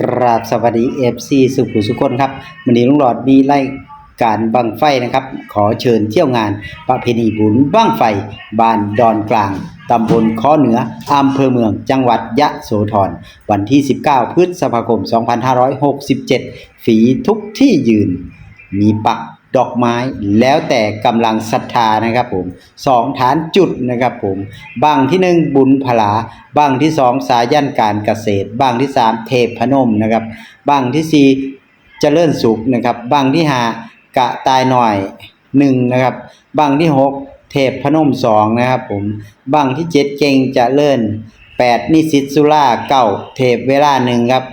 กราบสวัสดีเอฟซีสุขุสุคนครับวันนี้ลุงหลอดมีไล่การบังไฟนะครับ ขอเชิญเที่ยวงาน ประเพณีบุญบังไฟ บ้านดอนกลางตำบลข้อเหนืออำเภอเมือง จังหวัดยะโสธรวันที่ 19 พฤษภาคม 2567 ฝีทุกที่ยืน มีปัก ดอกไม้แล้วแต่กำลังศรัทธานะครับผมสองฐานจุดนะครับผมบางที่หนึ่งบุญพลาบางที่สองสายันการเกษตร บางที่สามเทพพนมนะครับบางที่สี่เจริญสุขนะครับบางที่ห้ากะตายหน่อยหนึ่งนะครับบางที่หกเทพพนมสองนะครับผมบางที่เจ็ดเก่งเจริญแปดนิสิตสุราเก้าเทพเวลาหนึ่งครับ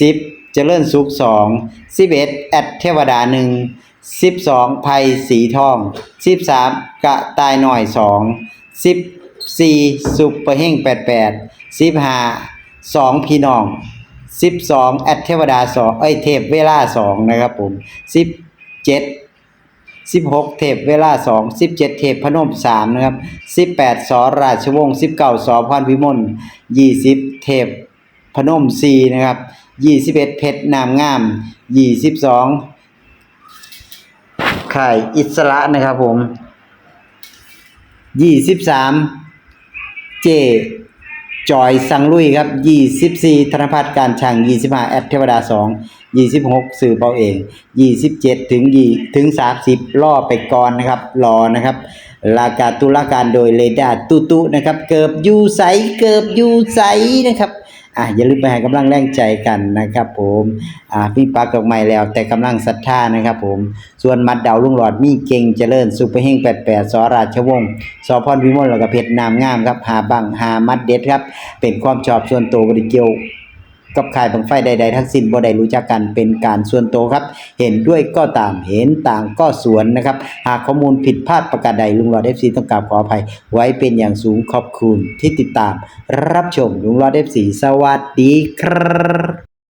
สิบเจริญสุขสองสิบเอ็ดแอดเทวดาหนึ่ง สิบสองไผ่สีทองสิบสามกะตายหน่อยสองสิบสี่สุปเปอร์เฮงแปดแปดสิบห้าสองพี่น้องสิบสองแอดเทวดาสองเอ้ยเทพเวลาสองนะครับผมสิบเจ็ดสิบหกเทพเวลาสองสิบเจ็ดเทพพนมสามนะครับสิบแปดสอราชวงศ์สิบเก้าสอพรพิมลยี่สิบเทพพนมสี่นะครับยี่สิบเอ็ดเพชรนามงามยี่สิบสอง ค่ายอิสระนะครับผมยี่สิบสามเจจอยสังลุยครับยี่สิบสี่ธนพัฒน์การช่างยี่สิบห้าแอดเทวดาสองยี่สิบหกสื่อเบาเองยี่สิบเจ็ดถึงยี่ถึงสามสิบล่อไปก่อนนะครับรอนะครับลากาตุลาการโดยเลดาตุตุนะครับ เกิบยูไซเกิบยูไซนะครับ อะอย่าลืมไปให้กำลังแรงใจกันนะครับ ผมอ่าพี่ปักดอกไม้แล้ว แต่กำลังศรัทธานะครับ ผม ส่วนมัดดาวลุงหลอดมีเก่งเจริญสุภเฮงแปดแปดสอราชวงศ์สอพรวิมลแล้วก็เพชรนามงามครับหาบังหามัดเด็ดครับ เป็นความชอบส่วนตัวบริเกียว กับขายบังไฟใดๆทั้งสิ้นบ่ได้รู้จักกันเป็นการส่วนตัวครับ เห็นด้วยก็ตามเห็นต่างก็สวนนะครับ หากข้อมูลผิดพลาดประการใดลุงหลอด FC ต้องกราบขออภัย ไว้เป็นอย่างสูงขอบคุณที่ติดตาม รับชมลุงหลอด FC สวัสดีครับ